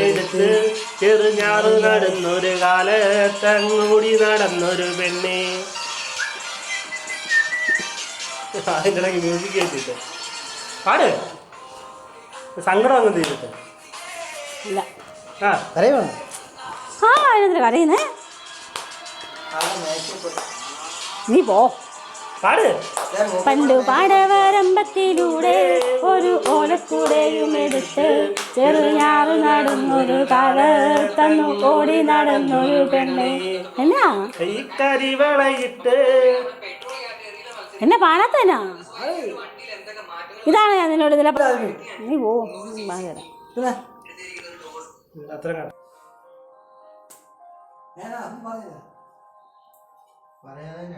എടുത്ത് ചെറുഞാറ് നടന്നൊരു കാലത്തങ്ങൂടി നടന്നൊരു പെണ്ണെ. അതിന്റെ മ്യൂസിക് കേട്ടിട്ട്. പാട്. സങ്കടം ഒന്നും തീരട്ടെ. ഇല്ല. ആ. അറിയോ ആ അതിനെന്തിനാ കരയുന്നേ. നീ പോ. പണ്ട് പാടവരമ്പത്തിലൂടെ ഒരു ഓലക്കൂടെയും എടുത്ത് ചെറുഞാറ് നടന്നൊരു കാലത്തന്നു ഓടി നടന്നൊരു പെണ്ണ്. എന്നാ? എന്നെ പാടാത്തനാ ഇതാണ് ഞാൻ നിന്നോട് ഇതിലെ നീ പോ. പറയാൻ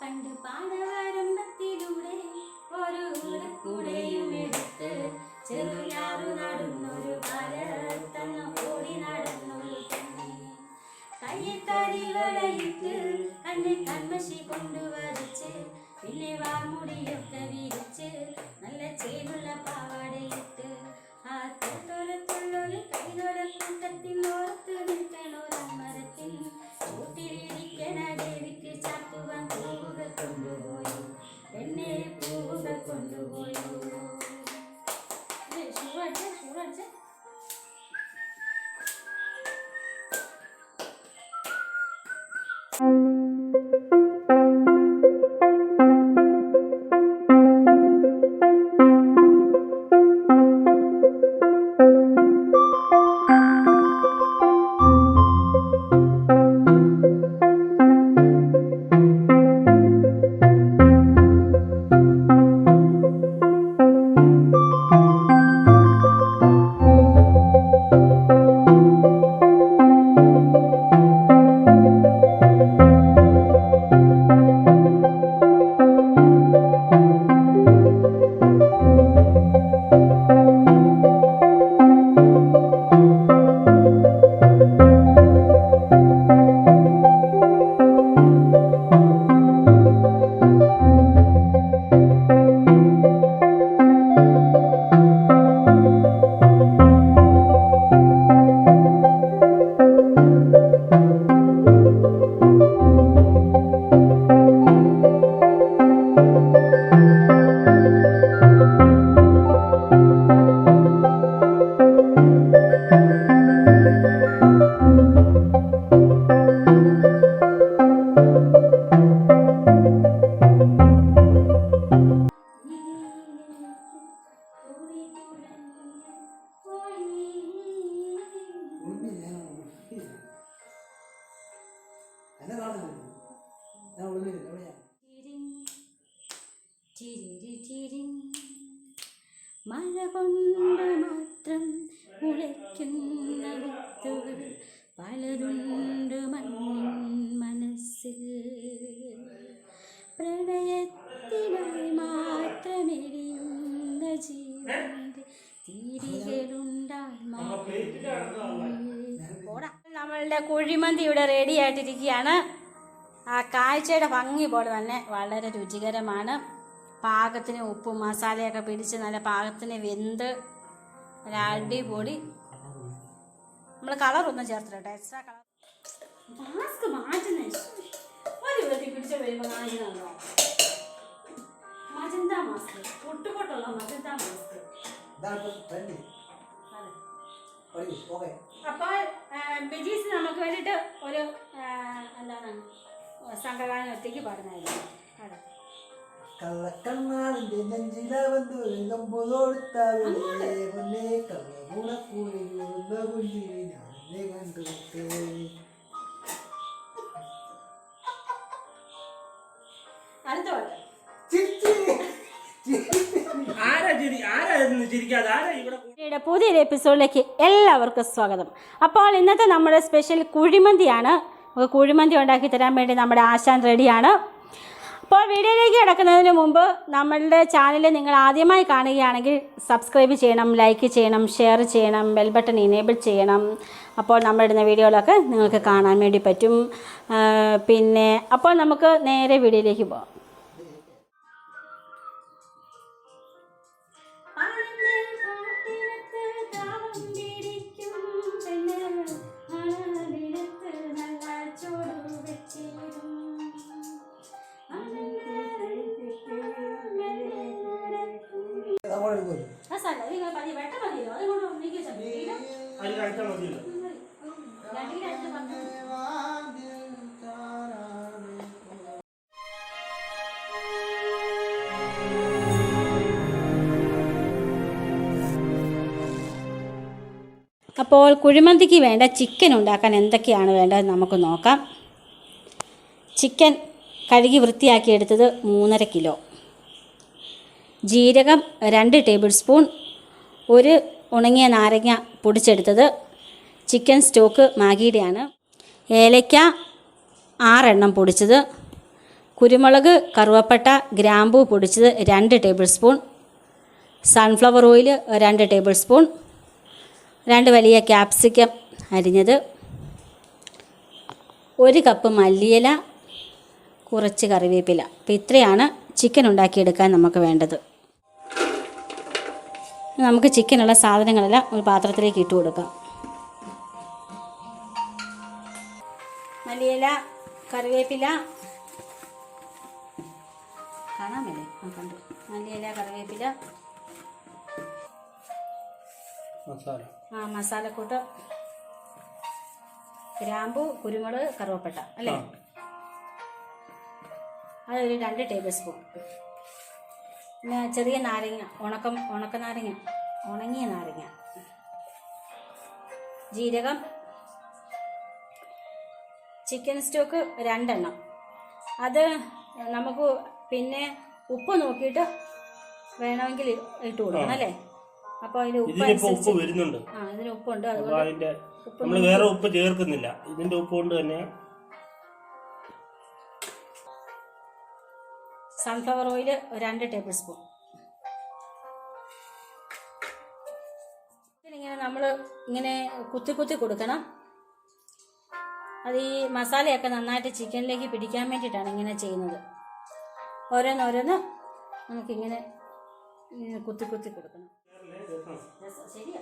പണ്ട് പാടവരമ്പത്തിലൂടെ നമ്മളുടെ കുഴിമന്തി ഇവിടെ റെഡി ആയിട്ടിരിക്കുകയാണ്. ആ കാഴ്ചയുടെ ഭംഗി പോലെ തന്നെ വളരെ രുചികരമാണ്. പാകത്തിന് ഉപ്പും മസാലയൊക്കെ പിടിച്ച് നല്ല പാകത്തിന് വെന്ത് ഒരു അടിപൊളി. നമ്മൾ കളറൊന്നും ചേർത്തിട്ടെ എക്സ്ട്രാ കളർ മാസ്ക് മാറ്റുന്നേ. ഒരു വെട്ടി പിടിച്ച വരുമ്പോൾ കാണിക്കുന്നുണ്ടോ മജന്ത മാസ്ക് പൊട്ടുപൊട്ടുള്ള മജന്ത മാസ്ക് അപ്പോൾ ബിജീസ് നമുക്ക് വേണ്ടിയിട്ട് ഒരു എന്താണ് സംഘഗാനം ഒറ്റയ്ക്ക് പാടുന്നതായിരുന്നു അതെ കള്ളക്കണ്ണാളിന്റെ നെഞ്ചില വന്നു കമ്പുതോടുത്താവില്ലേ പൊന്നെ പുതിയൊരു എപ്പിസോഡിലേക്ക് എല്ലാവർക്കും സ്വാഗതം. അപ്പോൾ ഇന്നത്തെ നമ്മുടെ സ്പെഷ്യൽ കുഴിമന്തിയാണ്. കുഴിമന്തി ഉണ്ടാക്കി തരാൻ വേണ്ടി നമ്മുടെ ആശാൻ റെഡിയാണ്. അപ്പോൾ വീഡിയോയിലേക്ക് കിടക്കുന്നതിന് മുമ്പ് നമ്മളുടെ ചാനൽ നിങ്ങൾ ആദ്യമായി കാണുകയാണെങ്കിൽ സബ്സ്ക്രൈബ് ചെയ്യണം ലൈക്ക് ചെയ്യണം ഷെയർ ചെയ്യണം ബെൽ ബട്ടൺ ഇനേബിൾ ചെയ്യണം. അപ്പോൾ നമ്മളിടുന്ന വീഡിയോകളൊക്കെ നിങ്ങൾക്ക് കാണാൻ വേണ്ടി പറ്റും. പിന്നെ അപ്പോൾ നമുക്ക് നേരെ വീഡിയോയിലേക്ക് പോകാം കഴിച്ചാൽ മതിയല്ലോ. അപ്പോൾ കുഴിമന്തിക്ക് വേണ്ട ചിക്കൻ ഉണ്ടാക്കാൻ എന്തൊക്കെയാണ് വേണ്ടത് നമുക്ക് നോക്കാം. ചിക്കൻ കഴുകി വൃത്തിയാക്കിയെടുത്തത് മൂന്നര കിലോ. ജീരകം രണ്ട് ടേബിൾ സ്പൂൺ ഒരു ഉണങ്ങിയ നാരങ്ങ പൊടിച്ചെടുത്തത് ചിക്കൻ സ്റ്റോക്ക് മാഗിയുടെയാണ്. ഏലയ്ക്ക ആറെണ്ണം പൊടിച്ചത്. കുരുമുളക് കറുവപ്പട്ട ഗ്രാമ്പു പൊടിച്ചത് രണ്ട് ടേബിൾ സ്പൂൺ. സൺഫ്ലവർ ഓയിൽ രണ്ട് ടേബിൾ സ്പൂൺ. രണ്ട് വലിയ ക്യാപ്സിക്കം അരിഞ്ഞത്. ഒരു കപ്പ് മല്ലിയില കുറച്ച് കറിവേപ്പില. അപ്പോൾ ഇത്രയാണ് ചിക്കൻ ഉണ്ടാക്കിയെടുക്കാൻ നമുക്ക് വേണ്ടത്. നമുക്ക് ചിക്കനുള്ള സാധനങ്ങളെല്ലാം ഒരു പാത്രത്തിലേക്ക് ഇട്ട് കൊടുക്കാം. മല്ലിയില കറിവേപ്പില. കാണാൻ മേലേ ആ കണ്ടു. മല്ലിയില കറിവേപ്പില. ആ മസാലക്കൂട്ട്. ഗ്രാമ്പു കുരുമുളക് കറുവപ്പട്ട അല്ലേ? അതൊരു രണ്ട് ടേബിൾ സ്പൂൺ. ചെറിയ നാരങ്ങ ഉണക്കം ഉണക്ക നാരങ്ങ ഉണങ്ങിയ നാരങ്ങ. ജീരകം ചിക്കൻ സ്റ്റോക്ക് രണ്ടെണ്ണം. അത് നമുക്ക് പിന്നെ ഉപ്പ് നോക്കിയിട്ട് വേണമെങ്കിൽ ഇട്ട് കൊടുക്കണം അല്ലേ? അപ്പൊ അതിന് ഉപ്പ് വരുന്നുണ്ട്. ആ ഇതിന് ഉപ്പുണ്ട് അതുകൊണ്ട് നമ്മൾ വേറെ ഉപ്പ് ചേർക്കുന്നില്ല. ഇതിന്റെ ഉപ്പ് കൊണ്ട് തന്നെ സൺഫ്ലവർ ഓയിൽ രണ്ട് ടേബിൾ സ്പൂൺ ഇങ്ങനെ നമ്മൾ ഇങ്ങനെ കുത്തി കുത്തി കൊടുക്കണം. അത് ഈ മസാലയൊക്കെ നന്നായിട്ട് ചിക്കനിലേക്ക് പിടിക്കാൻ വേണ്ടിയിട്ടാണ് ഇങ്ങനെ ചെയ്യുന്നത്. ഓരോന്നോരോന്ന് നമുക്കിങ്ങനെ കുത്തി കുത്തി കൊടുക്കണം. ശരിയാ.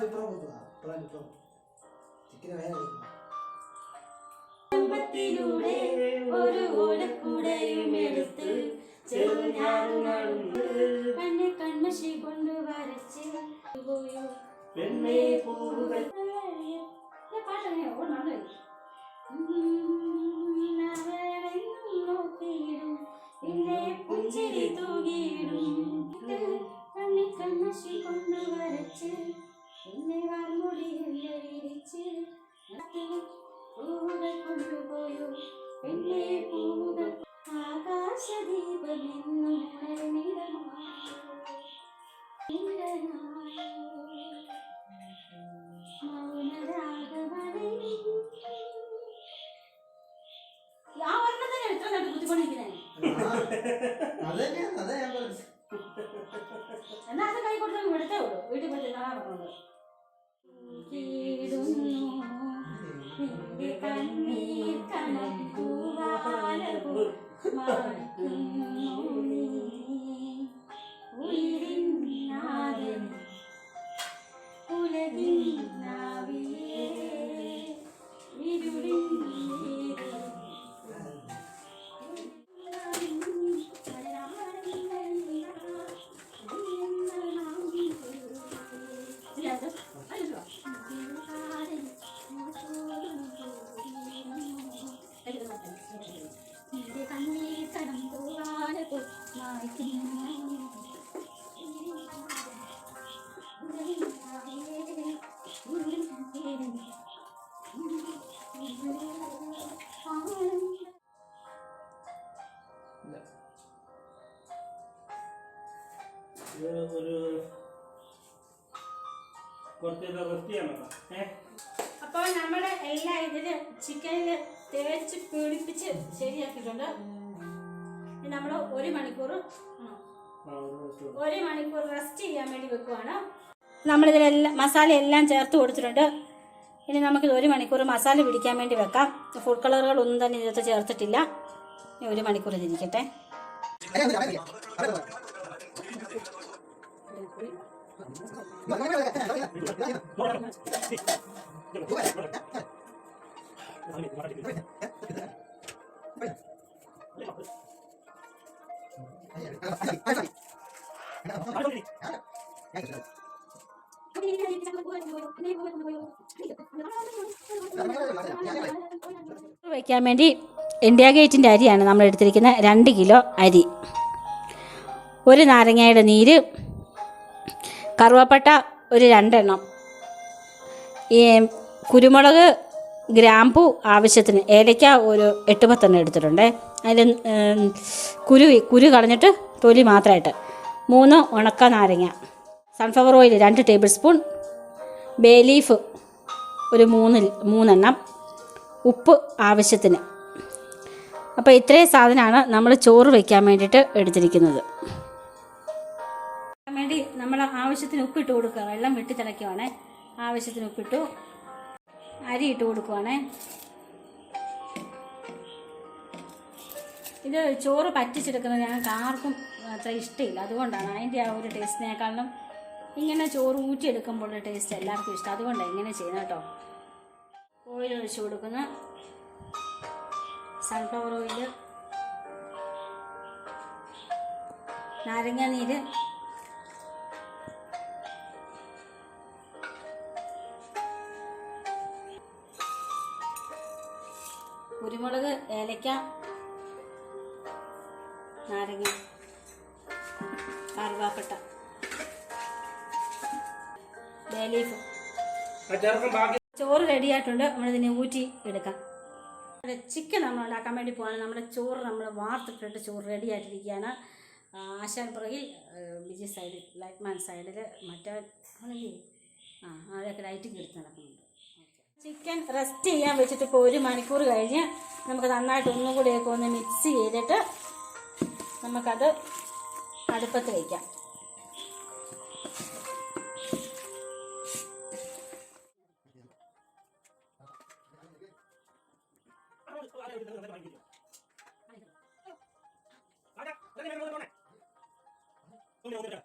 ഇപ്പുറം ചിക്കന് വേഗം കുത്തുക കുടുംബത്തിലൂടെ ഒരു ഓലക്കുടയും എടുത്ത് കണ്ണെ കൺമഷി കൊണ്ട് വരച്ച് പാട്ടങ്ങനെ ഓർമ്മ നോക്കിയിടും കുത്തിക്കൊണ്ടിരിക്കുന്നേ അത് തന്നെയാണ് അതാ ഞാൻ പറഞ്ഞത്. എന്നാ അത് കൈ കൊടുത്താൽ എടുത്തേ ഉള്ളൂ. വീട്ടിൽ പോയി തിന്നാൻ കീടുന്നു നിന്റെ കണ്ണീർ കനം തൂവാലപോ മായ്ക്കുന്നു നീ. ഉയിരിൻ നാദം ഉലകിൻ നാവിയേ ഇരുളിൻ ഒരു മണിക്കൂർ റെസ്റ്റ് ചെയ്യാൻ വേണ്ടി വെക്കുവാണ്. നമ്മളിതിലെല്ലാം മസാല എല്ലാം ചേർത്ത് കൊടുത്തിട്ടുണ്ട്. ഇനി നമുക്കിത് ഒരു മണിക്കൂർ മസാല പിടിക്കാൻ വേണ്ടി വെക്കാം. ഫുഡ് കളറുകളൊന്നും തന്നെ ഇതിനകത്ത് ചേർത്തിട്ടില്ല. ഇനി ഒരു മണിക്കൂർ ഇതിരിക്കട്ടെ വയ്ക്കാൻ വേണ്ടി ഇന്ത്യ ഗേറ്റിന്റെ അരിയാണ് നമ്മൾ എടുത്തിരിക്കുന്നത് രണ്ട് കിലോ അരി. ഒരു നാരങ്ങയുടെ നീര് കറുവപ്പട്ട ഒരു രണ്ടെണ്ണം. ഈ കുരുമുളക് ഗ്രാമ്പു ആവശ്യത്തിന് ഏലയ്ക്ക ഒരു എട്ട് പത്തെണ്ണം എടുത്തിട്ടുണ്ട്. അതിൽ കുരു കുരു കളഞ്ഞിട്ട് തൊലി മാത്രമായിട്ട് മൂന്ന് ഉണക്ക നാരങ്ങ. സൺഫ്ലവർ ഓയിൽ രണ്ട് ടേബിൾ സ്പൂൺ ബേ ലീഫ് ഒരു മൂന്ന് മൂന്നെണ്ണം. ഉപ്പ് ആവശ്യത്തിന്. അപ്പോൾ ഇത്രയും സാധനമാണ് നമ്മൾ ചോറ് വയ്ക്കാൻ വേണ്ടിയിട്ട് എടുത്തിരിക്കുന്നത്. വേണ്ടി നമ്മൾ ആവശ്യത്തിന് ഉപ്പിട്ട് കൊടുക്കുക. വെള്ളം വെട്ടി തിളയ്ക്കുവാണേ. ആവശ്യത്തിന് ഉപ്പിട്ടു. അരി ഇട്ട് കൊടുക്കുവാണേ. ഇത് ചോറ് പറ്റിച്ചെടുക്കുന്നത് ഞങ്ങൾക്ക് ആർക്കും അത്ര ഇഷ്ടമില്ല. അതുകൊണ്ടാണ് അതിന്റെ ആ ഒരു ടേസ്റ്റിനേക്കാളും ഇങ്ങനെ ചോറ് ഊറ്റിയെടുക്കുമ്പോഴുള്ള ടേസ്റ്റ് എല്ലാവർക്കും ഇഷ്ടം. അതുകൊണ്ടാണ് ഇങ്ങനെ ചെയ്യുന്നത് കേട്ടോ. ഓയിൽ ഒഴിച്ചു കൊടുക്കുന്ന. സൺഫ്ലവർ ഓയിൽ നാരങ്ങ നീര് കുരുമുളക് ഏലക്ക നാരങ്ങ. കറുവാപ്പട്ട ബേലീഫ് ചോറ് റെഡിയായിട്ടുണ്ട് നമ്മളിതിനെ ഊറ്റി എടുക്കാം. നമ്മുടെ ചിക്കൻ നമ്മൾ ഉണ്ടാക്കാൻ വേണ്ടി പോവാണ്. നമ്മുടെ ചോറ് നമ്മൾ വാർത്തിട്ടിട്ട് ചോറ് റെഡി ആയിട്ടിരിക്കുകയാണ്. ആ, ആശാൻ പുറകിൽ ബിജി സൈഡിൽ ലൈറ്റ്മാൻ സൈഡിൽ മറ്റേ ആ അതൊക്കെ ലൈറ്റിംഗ് എടുത്ത് നടക്കുന്നുണ്ട്. ചിക്കൻ റെസ്റ്റ് ചെയ്യാൻ വെച്ചിട്ട് ഇപ്പോൾ ഒരു മണിക്കൂർ കഴിഞ്ഞ് നമുക്ക് നന്നായിട്ട് ഒന്നും കൂടിയൊക്കെ ഒന്ന് മിക്സ് ചെയ്തിട്ട് നമുക്കത് അടുപ്പത്ത് വയ്ക്കാം എവിടെയാണ്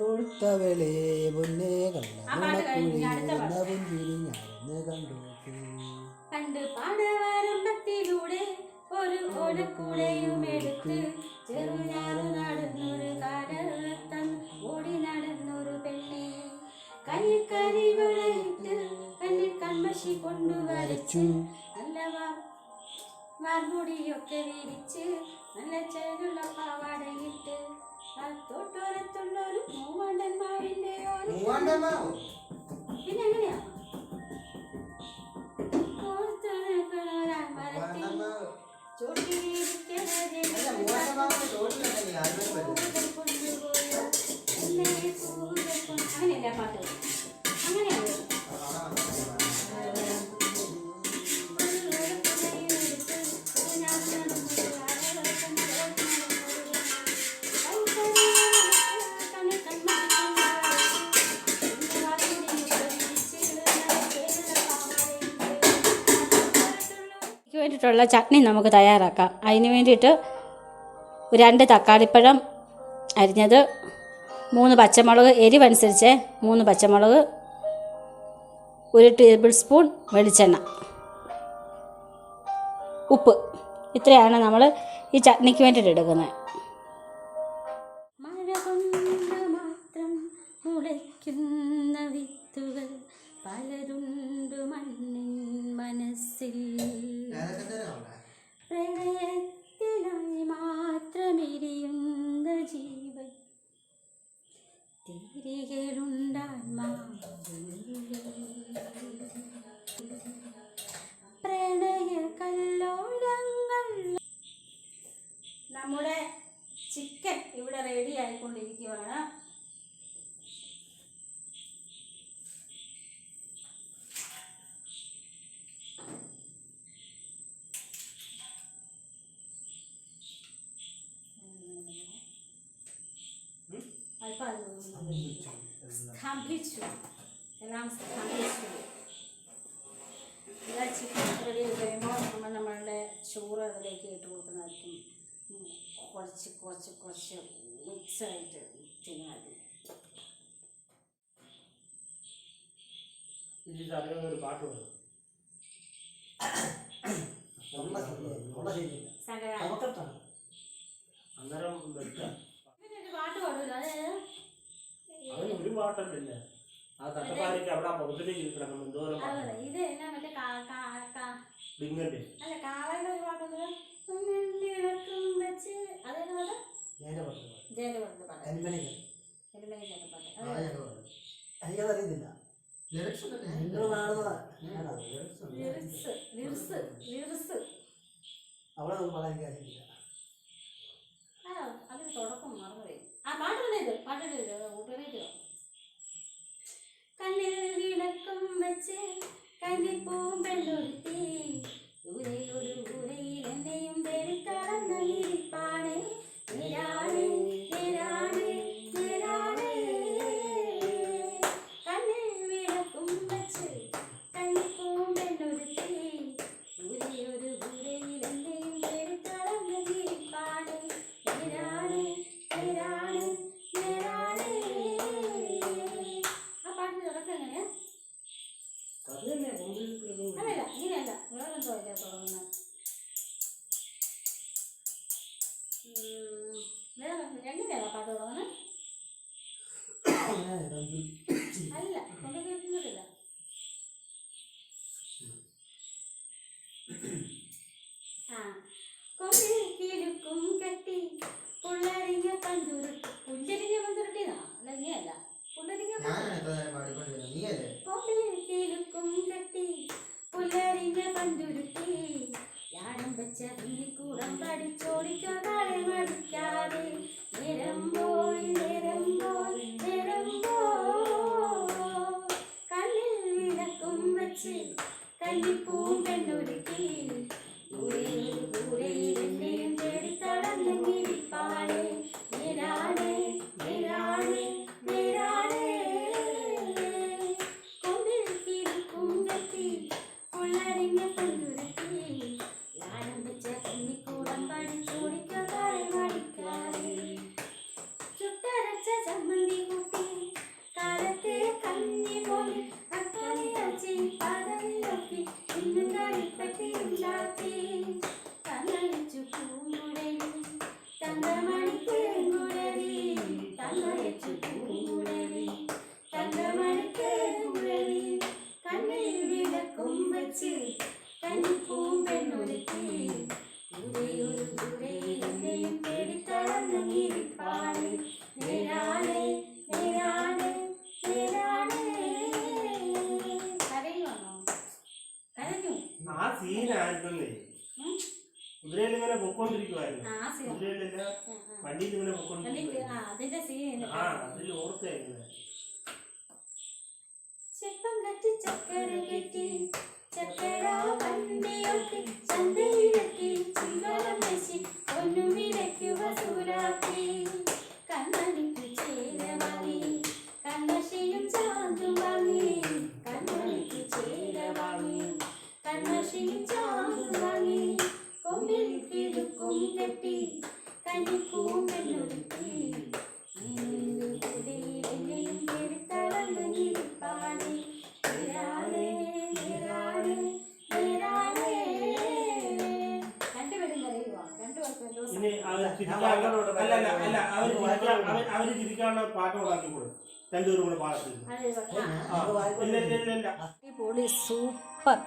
കൊടുത്തവളെ പൊന്നേ ഞാനൊന്ന് കണ്ടു കണ്ട് പാടവരുമ്പത്തിലൂടെ ഒരു ഓടക്കൂടെയും എടുത്ത് ചെറുഞാറു നടന്നൊരു കാലത്തൻ ഓടി നടന്നൊരു പെണ്ണെ. കയ്യിൽ കരിവളയിട്ട് കണ്ണിൽ കൺമഷി കൊണ്ടു വരച്ചു. നല്ല മാർമുടിയൊക്കെ വിരിച്ച് നല്ല ചേലുള്ള പാവാടയിട്ട്. തൊട്ടോരത്തുള്ള ഒരു മൂവാണ്ടൻ മാവിന്റെ പിന്നെ എങ്ങനെയാ? അങ്ങനെയല്ല പാട്ട്? അങ്ങനെയാണ്? ടേസ്റ്റുള്ള ചട്നി നമുക്ക് തയ്യാറാക്കാം. അതിന് വേണ്ടിയിട്ട് രണ്ട് തക്കാളിപ്പഴം അരിഞ്ഞത് മൂന്ന് പച്ചമുളക് എരിവനുസരിച്ച് മൂന്ന് പച്ചമുളക് ഒരു ടേബിൾ സ്പൂൺ വെളിച്ചെണ്ണ. ഉപ്പ്. ഇത്രയാണ് നമ്മൾ ഈ ചട്നിക്ക് വേണ്ടിയിട്ട് എടുക്കുന്നത്. கையிலுள்ள അല്പം സ്തംഭിച്ചു എല്ലാം സ്തംഭിച്ചു എല്ലാ ചിക്കൻ റെഡി കഴിയുമ്പോൾ നമ്മൾ നമ്മളുടെ ചോറ് അതിലേക്ക് ഇട്ട് കൊടുക്കുന്നതായിരിക്കും. കുറച്ച് കുറച്ച് കുറച്ച് മിക്സായിട്ട് ചെയ്യാൻ അന്നേരം വെക്കാം. പാട്ട് പാടില്ല ഒരു പാട്ടല്ലേ അവിടെ ഒന്നും പറയാൻ കാര്യമില്ല. അതിന് തുടക്കം പാട്ടുണ്ട് പാട്ടുണ്ട് കൂട്ടറിയിട്ട് കണ്ണിൽ വിളക്കം വെച്ച് കന്നിപ്പൂമ്പെല്ലൊരുത്തി ദൂരെയൊരു കൂരയിൽ എന്നെയും വെറുക്കാൻ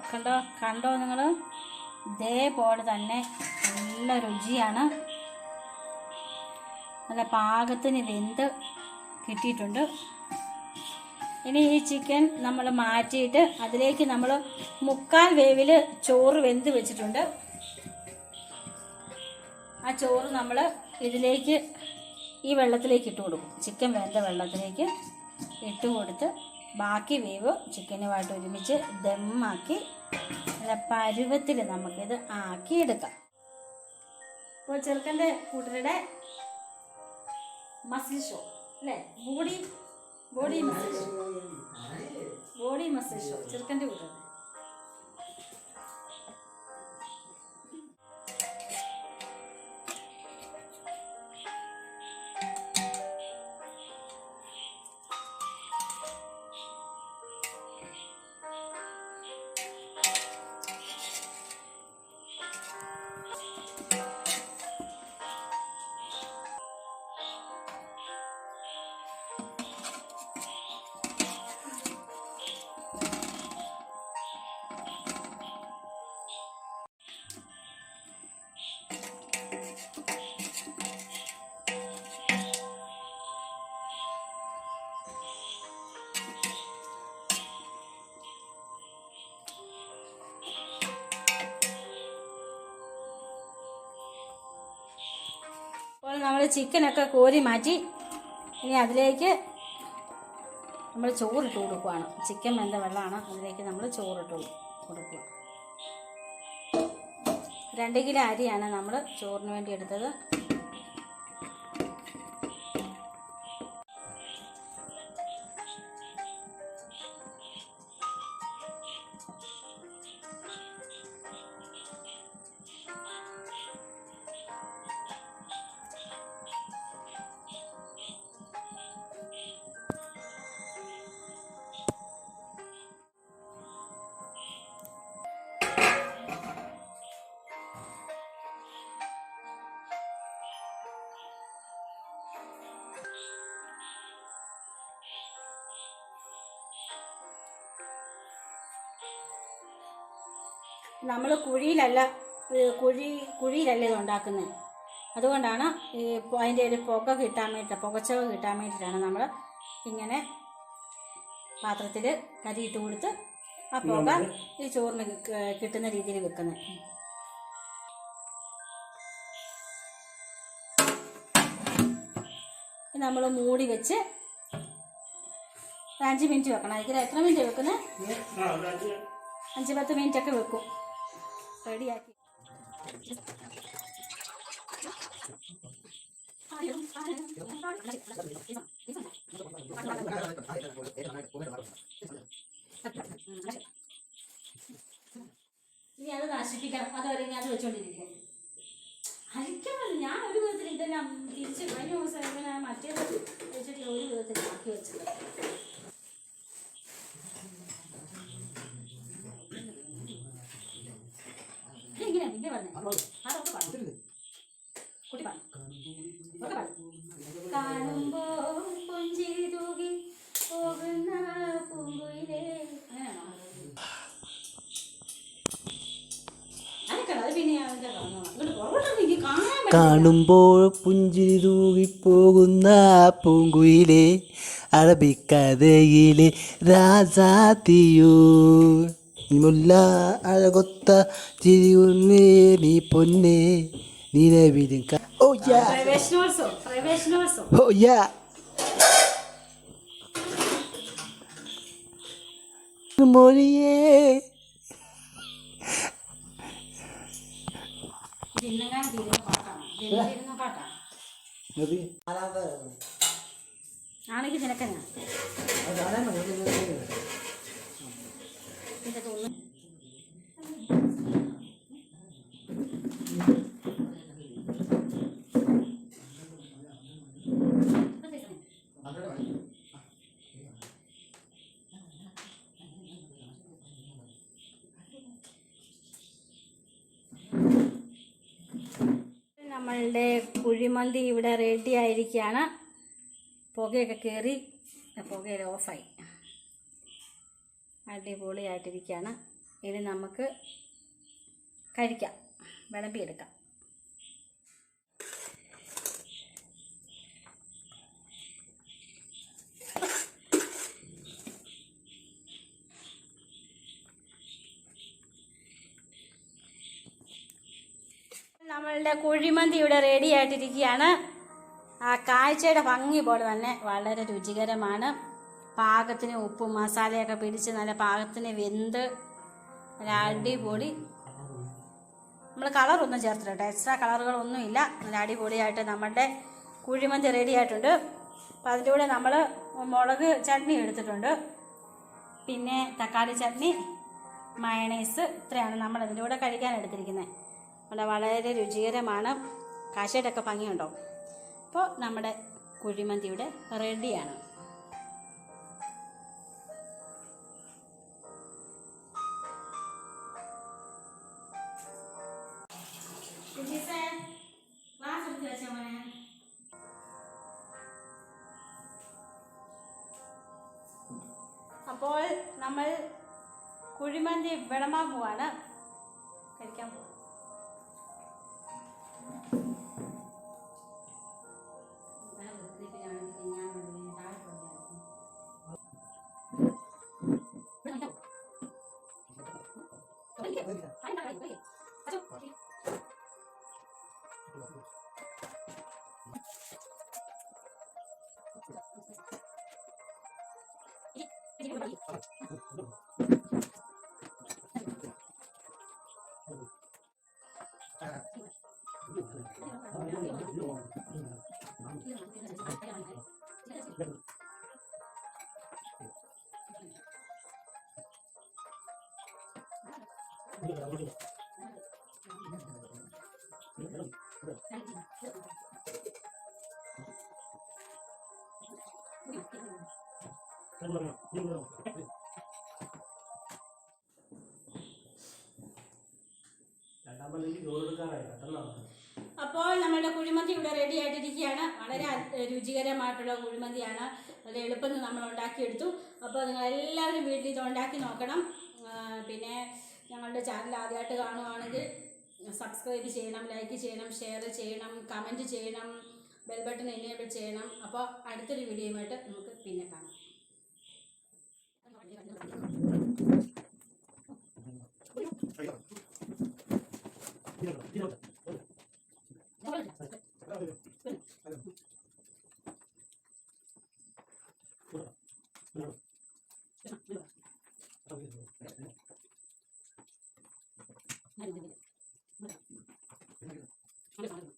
കണ്ടോ കണ്ടോ നിങ്ങൾ ഇതേപോലെ തന്നെ നല്ല രുചിയാണ്. നല്ല പാകത്തിന് വെന്ത് കിട്ടിയിട്ടുണ്ട്. ഇനി ഈ ചിക്കൻ നമ്മൾ മാറ്റിയിട്ട് അതിലേക്ക് നമ്മൾ മുക്കാൽ വേവിൽ ചോറ് വെന്ത് വെച്ചിട്ടുണ്ട്. ആ ചോറ് നമ്മൾ ഇതിലേക്ക് ഈ വെള്ളത്തിലേക്ക് ഇട്ട് കൊടുക്കും. ചിക്കൻ വെന്ത വെള്ളത്തിലേക്ക് ഇട്ട് കൊടുത്ത് ബാക്കി വേവ് ചിക്കനുമായിട്ട് ഒരുമിച്ച് ദമ്മാക്കി നല്ല പരുവത്തിൽ നമുക്കിത് ആക്കിയെടുക്കാം. ഇപ്പോൾ ചെറുക്കന്റെ കൂട്ടരുടെ മസിൽ ഷോ അല്ലേ? Body body muscle show body muscle show ചെറുക്കന്റെ കൂട്ടരുടെ. ചിക്കനൊക്കെ കോരി മാറ്റി ഇനി അതിലേക്ക് നമ്മൾ ചോറിട്ട് കൊടുക്കുവാണ്. ചിക്കൻ വെന്ത വെള്ളമാണ്. അതിലേക്ക് നമ്മൾ ചോറിട്ട് കൊടുക്കുക. രണ്ട് കിലോ അരിയാണ് നമ്മൾ ചോറിന് വേണ്ടി എടുത്തത്. നമ്മൾ കുഴിയിലല്ല കുഴി കുഴിയിലല്ല ഇത് ഉണ്ടാക്കുന്നത് അതുകൊണ്ടാണ് ഈ അതിന്റെ ഒരു പുക കിട്ടാൻ വേണ്ടിയിട്ട് പുകച്ചവ കിട്ടാൻ വേണ്ടിയിട്ടാണ് നമ്മൾ ഇങ്ങനെ പാത്രത്തിൽ കരിയിട്ട് കൊടുത്ത് ആ പുക ഈ ചോറിന് കിട്ടുന്ന രീതിയിൽ വെക്കുന്നത് നമ്മൾ മൂടി വെച്ച് അഞ്ച് മിനിറ്റ് വെക്കണം. ഇതിൽ എത്ര മിനിറ്റ് വെക്കുന്നത് അഞ്ച് പത്ത് മിനിറ്റ് ഒക്കെ വെക്കും. റെഡിയാക്കി. ഇനി അത് നശിപ്പിക്കണം. അതുവരെ ഞാൻ ചോദിച്ചോണ്ടിരിക്കും അരിക്കണം ഞാൻ ഒരു വിധത്തിൽ ഇതെല്ലാം തിരിച്ച് കഴിഞ്ഞ ദിവസം ഇങ്ങനെ മറ്റേത് വെച്ചിട്ട് ഒരു വിധത്തിൽ ആക്കി വെച്ചത്. ഇങ്ങനെ പിന്നെ പറഞ്ഞു അതൊക്കെ പറഞ്ഞു കുട്ടി പറഞ്ഞു ഒക്കെ പറഞ്ഞു കാണുമ്പോ പുഞ്ചിരി തൂകി പോകുന്ന പൂങ്കുയിലേ. കാണുമ്പോൾ പുഞ്ചിരി തൂകിപ്പോകുന്ന പൂങ്കുയിലെ അറബിക്കഥയിലെ രാജാത്തിയോ മുല്ല അഴകൊത്ത ചിരിയുന്നേ നീ പൊന്നേ നിലവിലും ക- ഓ യാ. ഓ യാ. മൊഴിയേ. ആണെങ്കിൽ ഇന്നെങ്ങാനും ഇതിന്റെ തോന്നുന്നു. നമ്മളുടെ കുഴിമന്തി ഇവിടെ റെഡി ആയിരിക്കുകയാണ് പുകയൊക്കെ കയറി പുകയിൽ ഓഫായി അടിപൊളിയായിട്ടിരിക്കുകയാണ്. ഇനി നമുക്ക് കഴിക്കാം. വിളമ്പിയെടുക്കാം. നമ്മളുടെ കുഴിമന്തി ഇവിടെ റെഡി ആയിട്ടിരിക്കുകയാണ് ആ കാഴ്ചയുടെ ഭംഗി പോലെ തന്നെ വളരെ രുചികരമാണ്. പാകത്തിന് ഉപ്പും മസാലയൊക്കെ പിടിച്ച് നല്ല പാകത്തിന് വെന്ത് നല്ല അടിപൊളി. നമ്മൾ കളറൊന്നും ചേർത്തില്ല എക്സ്ട്രാ കളറുകളൊന്നും ഇല്ല. നല്ല അടിപൊളിയായിട്ട് നമ്മുടെ കുഴിമന്തി റെഡി ആയിട്ടുണ്ട്. അപ്പം അതിന്റെ കൂടെ നമ്മൾ മുളക് ചട്നി എടുത്തിട്ടുണ്ട്. പിന്നെ തക്കാളി ചട്നി മയണൈസ് ഇത്രയാണ് നമ്മൾ അതിന്റെ കൂടെ കഴിക്കാൻ എടുത്തിരിക്കുന്നത് നമ്മുടെ വളരെ രുചികരമാണ്. കാശയുടെയൊക്കെ ഭംഗിയുണ്ടോ? അപ്പോൾ നമ്മുടെ കുഴിമന്തിയുടെ റെഡിയാണ് അപ്പോൾ നമ്മുടെ കുഴിമന്തി ഇവിടെ റെഡി ആയിട്ടിരിക്കുകയാണ്. വളരെ രുചികരമായിട്ടുള്ള കുഴിമന്തിയാണ്. അത് എളുപ്പത്തിൽ നമ്മൾ ഉണ്ടാക്കിയെടുത്തു. അപ്പോൾ നിങ്ങൾ എല്ലാവരും വീട്ടിൽ ഇത് ഉണ്ടാക്കി നോക്കണം. പിന്നെ ഞങ്ങളുടെ ചാനൽ ആദ്യമായിട്ട് കാണുവാണെങ്കിൽ സബ്സ്ക്രൈബ് ചെയ്യണം ലൈക്ക് ചെയ്യണം ഷെയർ ചെയ്യണം കമന്റ് ചെയ്യണം ബെൽ ബട്ടൺ എനേബിൾ ചെയ്യണം. അപ്പോൾ അടുത്തൊരു വീഡിയോയുമായിട്ട് നമുക്ക് പിന്നെ കാണാം. はい。